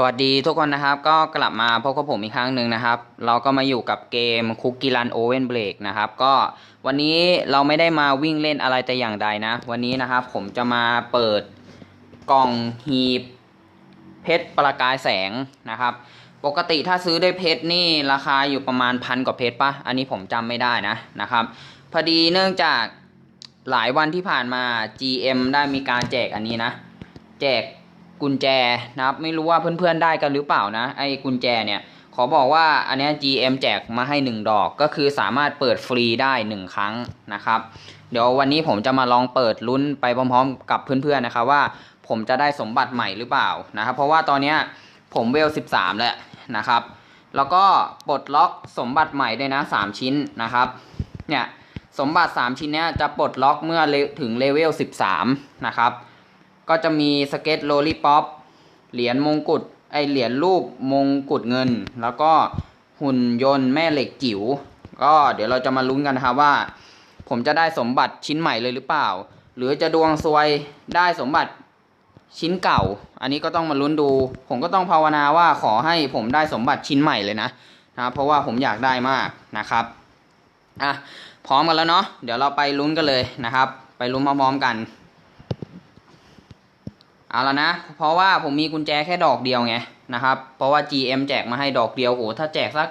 สวัสดีทุกคนนะครับก็กลับมาพบกับผมอีกครั้งหนึ่งนะครับ เราก็มาอยู่กับเกมคุกกี้รันโอเวนเบรกนะครับก็วันนี้เราไม่ได้มาวิ่งเล่นอะไรแต่อย่างใดนะ วันนี้นะครับผมจะมาเปิดกล่องหีบเพชรประกายแสงนะครับ ปกติถ้าซื้อด้วยเพชรนี่ราคาอยู่ประมาณพันกว่าเพชรปะอันนี้ผมจำไม่ได้นะนะครับ พอดีเนื่องจากหลายวันที่ผ่านมา GM ได้มีการแจกอันนี้นะ แจก กุญแจนะครับ ไม่รู้ว่าเพื่อนๆได้กันหรือเปล่านะ ไอ้กุญแจเนี่ยขอบอกว่าอันนี้ GM แจกมาให้ 1 ดอกก็คือสามารถเปิดฟรีได้ 1 ครั้งนะครับ เดี๋ยววันนี้ผมจะมาลองเปิดลุ้นไปพร้อมๆ กับเพื่อนๆนะครับว่าผมจะได้สมบัติใหม่หรือเปล่านะครับ เพราะว่าตอนนี้ผมเวล 13 แล้วนะครับ แล้วก็ปลดล็อกสมบัติใหม่ด้วยนะ 3 ชิ้นนะครับเนี่ยสมบัติ 3 ชิ้นเนี้ยจะปลดล็อกเมื่อถึงเลเวล 13 นะครับ ก็จะมีสเก็ตโลลิป๊อปเหรียญมงกุฎไอเหรียญรูปมงกุฎเงิน แล้วก็หุ่นยนต์แม่เหล็กจิ๋วก็เดี๋ยวเราจะมาลุ้นกันนะครับว่า ผมจะได้สมบัติชิ้นใหม่เลยหรือเปล่า หรือจะดวงซวยได้สมบัติชิ้นเก่า อันนี้ก็ต้องมาลุ้นดู ผมก็ต้องภาวนาว่าขอให้ผมได้สมบัติชิ้นใหม่เลยนะนะครับเพราะว่าผมอยากได้มากนะครับอะพร้อมกันแล้วเนาะเดี๋ยวเราไปลุ้นกันเลยนะครับ ไปลุ้นพร้อมๆกัน เอาละนะ เพราะว่าผมมีกุญแจแค่ดอกเดียวไงนะครับ เพราะว่า GM แจกมาให้ดอกเดียวโหถ้าแจกสัก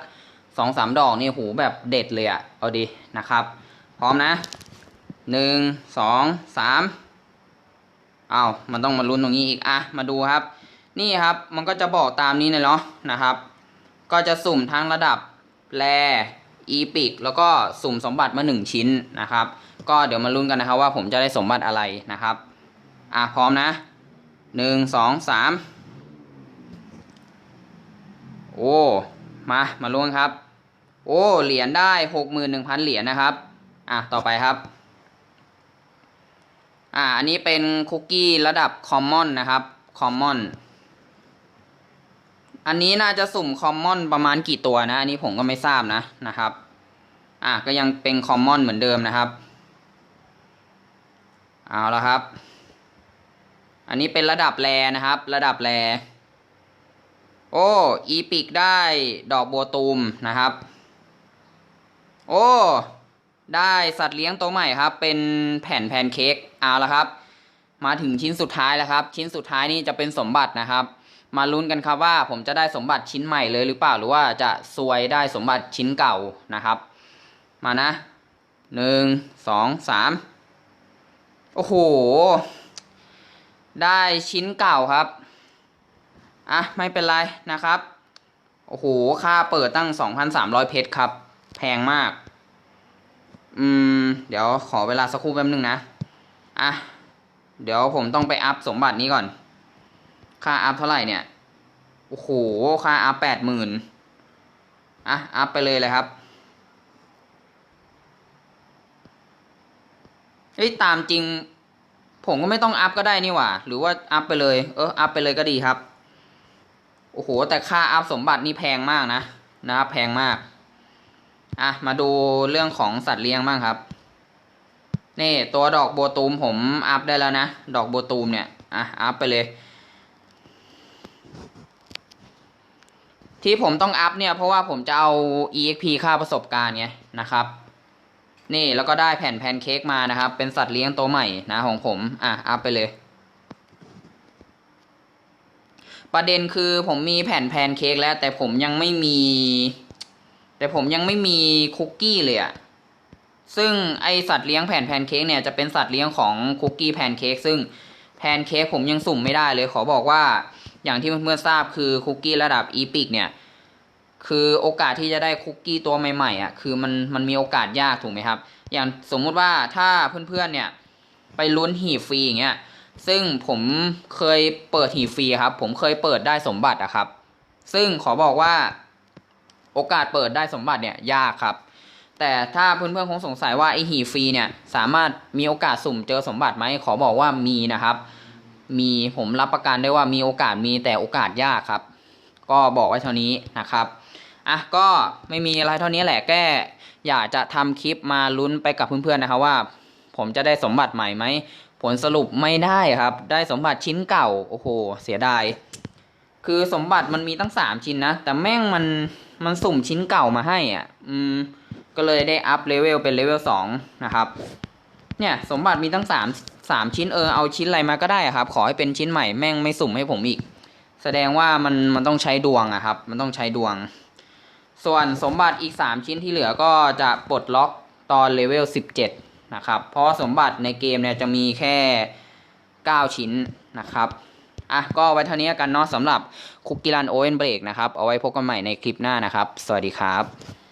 สองสามดอกนี่โหแบบเด็ดเลยอะเอาดีนะครับ พร้อมนะหนึ่งสองสามเอามันต้องมาลุ้นตรงนี้อีกอะมาดูครับ นี่ครับมันก็จะบอกตามนี้เลยเนาะนะครับ ก็จะสุ่มทั้งระดับแรอีพิกแล้วก็สุ่มสมบัติมาหนึ่งชิ้นนะครับ ก็เดี๋ยวมาลุ้นกันนะครับว่าผมจะได้สมบัติอะไรนะครับ อะพร้อมนะ หนึ่งสองสามโอ้ มา มาลุ้นครับ โอ้ เหรียญได้หกหมื่นหนึ่งพันเหรียญนะครับ อะ ต่อไปครับ อ่า อันนี้เป็นคุกกี้ระดับคอมมอนนะครับ คอมมอน อันนี้น่าจะสุ่มคอมมอนประมาณกี่ตัวนะ อันนี้ผมก็ไม่ทราบนะ นะครับ อะ ก็ยังเป็นคอมมอนเหมือนเดิมนะครับ เอาละครับ อันนี้เป็นระดับแรนะครับ ระดับแรโอ้ อีพิกได้ดอกบัวตูมนะครับ โอ้ ได้สัตว์เลี้ยงตัวใหม่ครับ เป็นแผ่นแพนเค้กเอาละครับ มาถึงชิ้นสุดท้ายแล้วครับ ชิ้นสุดท้ายนี่จะเป็นสมบัตินะครับ มาลุ้นกันครับว่าผมจะได้สมบัติชิ้นใหม่เลยหรือเปล่าหรือว่าจะซวยได้สมบัติชิ้นเก่านะครับ มานะหนึ่งสองสามโอ้โห ได้ชิ้นเก่าครับ อะ ไม่เป็นไรนะครับ โอ้โห ค่าเปิดตั้ง 2,300 เพชรครับ แพงมาก อืม เดี๋ยวขอเวลาสักครู่แป๊บนึงนะ อะ เดี๋ยวผมต้องไปอัพสมบัตินี้ก่อน ค่าอัพเท่าไหร่เนี่ย โอ้โห ค่าอัพแปดหมื่นอะ อัพไปเลยเลยครับเฮ้ยตามจริง ผมก็ไม่ต้องอัพก็ได้นี่หว่า หรือว่าอัพไปเลย เอออัพไปเลยก็ดีครับ โอ้โห แต่ค่าอัพสมบัตินี่แพงมากนะ นะครับแพงมาก อะ มาดูเรื่องของสัตว์เลี้ยงบ้างครับ นี่ตัวดอกโบวตูมผมอัพได้แล้วนะ ดอกโบวตูมเนี่ย อะ อัพไปเลยที่ผมต้องอัพเนี่ยเพราะว่าผมจะเอา exp ค่าประสบการณ์ไงนะครับ นี่แล้วก็ได้แผ่นแพนเค้กมานะครับ เป็นสัตว์เลี้ยงตัวใหม่นะของผม อะ อัพไปเลย ประเด็นคือผมมีแผ่นแพนเค้กแล้ว แต่ผมยังไม่มี แต่ผมยังไม่มีคุกกี้เลยอะซึ่งไอสัตว์เลี้ยงแผ่นแพนเค้กเนี่ยจะเป็นสัตว์เลี้ยงของคุกกี้แพนเค้กซึ่งแพนเค้กผมยังสุ่มไม่ได้เลย ขอบอกว่าอย่างที่เพื่อนๆทราบคือคุกกี้ระดับอีพิกเนี่ย คือโอกาสที่จะได้คุกกี้ตัวใหม่ๆอะคือมันมันมีโอกาสยากถูกไหมครับ อย่างสมมุติว่าถ้าเพื่อนๆเนี่ยไปลุ้นหีฟรีอย่างเงี้ยซึ่งผมเคยเปิดหีฟรีครับ ผมเคยเปิดได้สมบัติอะครับ ซึ่งขอบอกว่าโอกาสเปิดได้สมบัติเนี่ยยากครับ แต่ถ้าเพื่อนๆคงสงสัยว่าไอหีฟรีเนี่ยสามารถมีโอกาสสุ่มเจอสมบัติไหมขอบอกว่ามีนะครับ มีผมรับประกันได้ว่ามีโอกาสมีแต่โอกาสยากครับ ก็บอกไว้เท่านี้นะครับ อะก็ไม่มีอะไรเท่านี้แหละแก้อยากจะทำคลิปมาลุ้นไปกับเพื่อนๆนะครับว่า ผมจะได้สมบัติใหม่ไหมผลสรุปไม่ได้ครับ ได้สมบัติชิ้นเก่าโอ้โหเสียดายคือสมบัติมันมีตั้งสามชิ้นนะ แต่แม่งมันมันสุ่มชิ้นเก่ามาให้อะ อืม ก็เลยได้อัพเลเวลเป็นเลเวลสองนะครับ เนี่ย สมบัติมีตั้งสามสามชิ้นเออเอาชิ้นอะไรมาก็ได้ครับ ขอให้เป็นชิ้นใหม่แม่งไม่สุ่มให้ผมอีก แสดงว่ามันมันต้องใช้ดวงอะครับ มันต้องใช้ดวง ส่วนสมบัติอีกสามชิ้นที่เหลือก็จะปลดล็อกตอนเลเวลสิบเจ็ดนะครับ เพราะสมบัติในเกมเนี่ยจะมีแค่เก้าชิ้นนะครับอะก็ไว้เท่านี้กันเนาะสำหรับคุกกิลันโอเวนเบรกนะครับ เอาไว้พบกันใหม่ในคลิปหน้านะครับ สวัสดีครับ